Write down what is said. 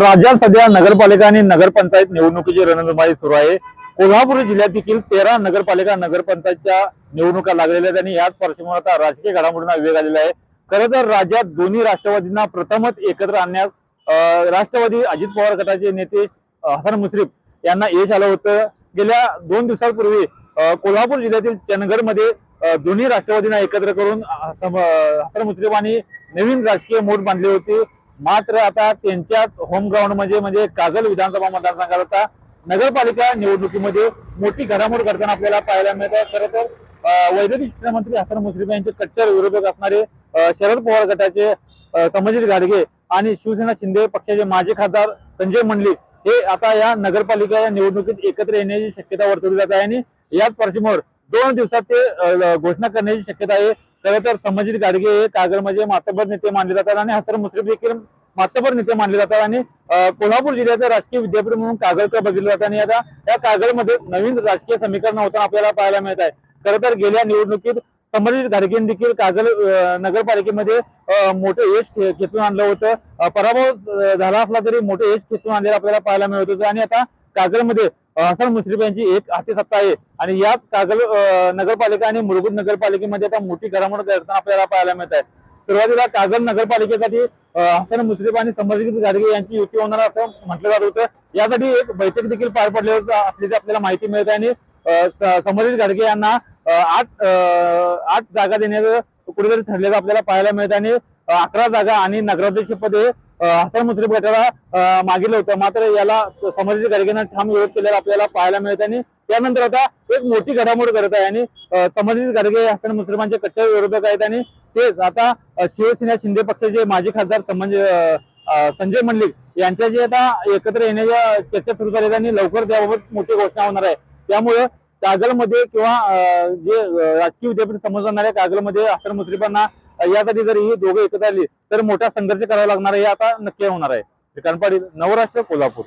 राज्यात सध्या नगरपालिका आणि नगरपंचायत निवडणुकीची रणधुमाळी सुरू आहे. कोल्हापूर जिल्ह्यात देखील तेरा नगरपालिका नगरपंचायतच्या निवडणुका लागलेल्या आहेत आणि याच पार्श्वभूमीवर आता राजकीय घडामोडींना वेग आलेला आहे. खरं तर राज्यात दोन्ही राष्ट्रवादींना प्रथमच एकत्र आणण्यात राष्ट्रवादी अजित पवार गटाचे नेते हसन मुश्रीफ यांना यश आलं होतं. गेल्या दोन दिवसांपूर्वी कोल्हापूर जिल्ह्यातील चंदगडमध्ये दोन्ही राष्ट्रवादींना एकत्र करून हसन हसन मुश्रीफ आणि नवीन राजकीय मोठ बांधली होती. मात्र आता त्यांच्याच होम ग्राउंड म्हणजे म्हणजे कागल विधानसभा मतदारसंघात नगरपालिका निवडणुकीमध्ये मोठी घडामोड करताना आपल्याला पाहायला मिळत आहे. खरं तर वैद्यकीय शिक्षण मंत्री हसन मुश्रीफ यांचे कट्टर विरोधक असणारे शरद पवार गटाचे समजित गाडगे आणि शिवसेना शिंदे पक्षाचे माजी खासदार संजय मंडलिक हे आता या नगरपालिका या निवडणुकीत एकत्र येण्याची शक्यता वर्तवली जात आहे आणि याच पार्श्वभूमीवर दोन दिवसात ते घोषणा करण्याची शक्यता आहे. खरं तर संभाजी गाडगे हे कागलमध्ये मातबर नेते मानले जातात आणि हतर मुश्रीफ देखील मातबर नेते मानले जातात आणि कोल्हापूर जिल्ह्याचं राजकीय विद्यापीठ म्हणून कागलकडे बघितलं जातं आणि आता या कागलमध्ये नवीन राजकीय समीकरण होताना आपल्याला पाहायला मिळत आहे. खरं तर गेल्या निवडणुकीत संभाजी गाडगेन देखील कागल नगरपालिकेमध्ये मोठं यश खेचून आणलं होतं. पराभव झाला असला तरी मोठं यश खेचून आणलेलं आपल्याला पाहायला मिळत होतं आणि आता कागलमध्ये हसन मुश्रीफ यांची एक हाती सत्ता आहे. आणि याच कागल नगरपालिका आणि मुलभूत नगरपालिकेमध्ये आता मोठी घडामोड करताना आपल्याला पाहायला मिळत आहे. सुरुवातीला कागल नगरपालिकेसाठी हसन मुश्रीफ आणि संभाजी गाडगे यांची युती होणार असं म्हटलं जात होतं. यासाठी एक बैठक देखील पार पडली असल्याची आपल्याला माहिती मिळत आहे. आणि अं, संभाजी गाडगे यांना आठ आठ जागा देण्याचं कुठेतरी ठरलेलं आपल्याला पाहायला मिळत आणि अकरा जागा आणि नगराध्यक्ष हे हसन मुश्रीफ गटाला मागितलं होतं. मात्र याला संभाजी गाडगेनं ठाम विरोध केलेला आपल्याला पाहायला मिळत आणि त्यानंतर आता एक मोठी घडामोड करत आहे आणि अं, संभाजी गाडगे हसन मुश्रीफांचे कट्टर विरोधक आहेत आणि तेच आता शिवसेना शिंदे पक्षाचे माजी खासदार संबंध संजय मल्लिक यांच्या जे आता एकत्र येण्याच्या चर्चा सुरू झाल्या आहेत आणि लवकर त्याबाबत मोठी घोषणा होणार आहे. त्यामुळे कागलमध्ये किंवा जे राजकीय विद्यापीठ समजलं कागलमध्ये हसन मुश्रीफांना यासाठी जर ही दोघं एकत्र आली तर मोठा संघर्ष करावा लागणार आहे हे आता नक्की होणार आहे. श्रीकांत पाटील नवराष्ट्र कोल्हापूर.